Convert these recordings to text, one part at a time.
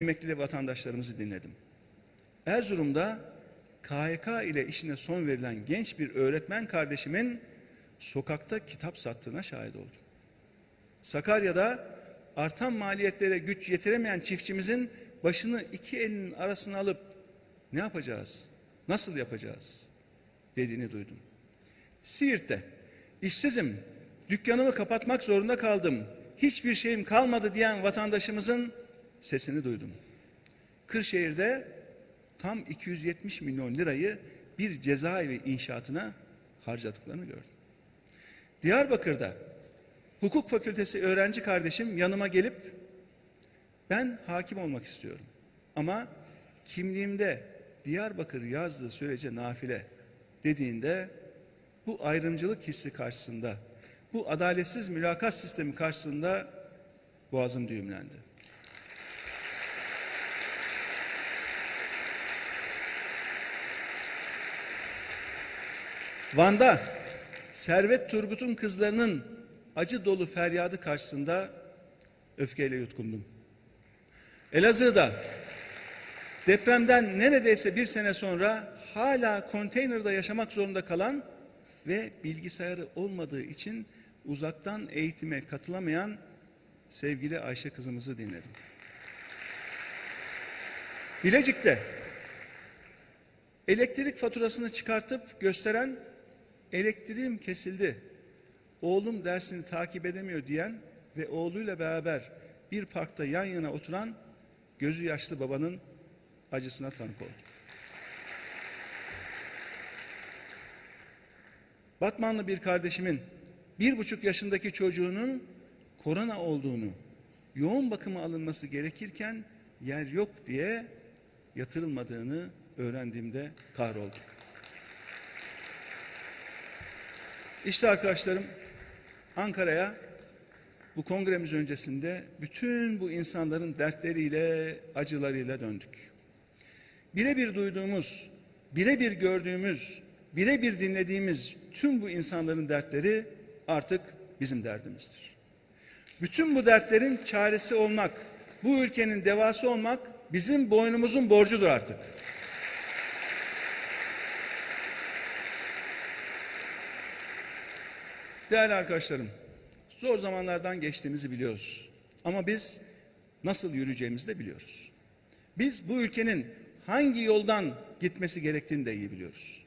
emekli vatandaşlarımızı dinledim. Erzurum'da KHK ile işine son verilen genç bir öğretmen kardeşimin sokakta kitap sattığına şahit oldum. Sakarya'da artan maliyetlere güç yetiremeyen çiftçimizin başını iki elinin arasına alıp ne yapacağız, nasıl yapacağız dediğini duydum. Siirt'te işsizim, dükkanımı kapatmak zorunda kaldım, hiçbir şeyim kalmadı diyen vatandaşımızın sesini duydum. Kırşehir'de tam 270 milyon lirayı bir cezaevi inşaatına harcadıklarını gördüm. Diyarbakır'da hukuk fakültesi öğrenci kardeşim yanıma gelip ben hakim olmak istiyorum. Ama kimliğimde Diyarbakır yazdığı sürece nafile dediğinde bu ayrımcılık hissi karşısında, bu adaletsiz mülakat sistemi karşısında boğazım düğümlendi. Van'da Servet Turgut'un kızlarının acı dolu feryadı karşısında öfkeyle yutkundum. Elazığ'da depremden neredeyse bir sene sonra hala konteynerde yaşamak zorunda kalan ve bilgisayarı olmadığı için uzaktan eğitime katılamayan sevgili Ayşe kızımızı dinledim. Bilecik'te elektrik faturasını çıkartıp gösteren elektriğim kesildi. Oğlum dersini takip edemiyor diyen ve oğluyla beraber bir parkta yan yana oturan gözü yaşlı babanın acısına tanık oldum. Batmanlı bir kardeşimin bir buçuk yaşındaki çocuğunun korona olduğunu, yoğun bakıma alınması gerekirken yer yok diye yatırılmadığını öğrendiğimde kahroldum. İşte arkadaşlarım Ankara'ya bu kongremiz öncesinde bütün bu insanların dertleriyle, acılarıyla döndük. Birebir duyduğumuz, birebir gördüğümüz, birebir dinlediğimiz tüm bu insanların dertleri artık bizim derdimizdir. Bütün bu dertlerin çaresi olmak, bu ülkenin devası olmak bizim boynumuzun borcudur artık. Değerli arkadaşlarım, zor zamanlardan geçtiğimizi biliyoruz. Ama biz nasıl yürüyeceğimizi de biliyoruz. Biz bu ülkenin hangi yoldan gitmesi gerektiğini de iyi biliyoruz.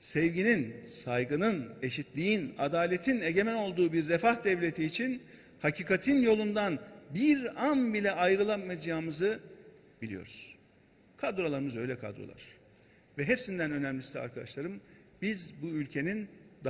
Sevginin, saygının, eşitliğin, adaletin egemen olduğu bir refah devleti için hakikatin yolundan bir an bile ayrılamayacağımızı biliyoruz. Kadrolarımız öyle kadrolar. Ve hepsinden önemlisi de arkadaşlarım biz bu ülkenin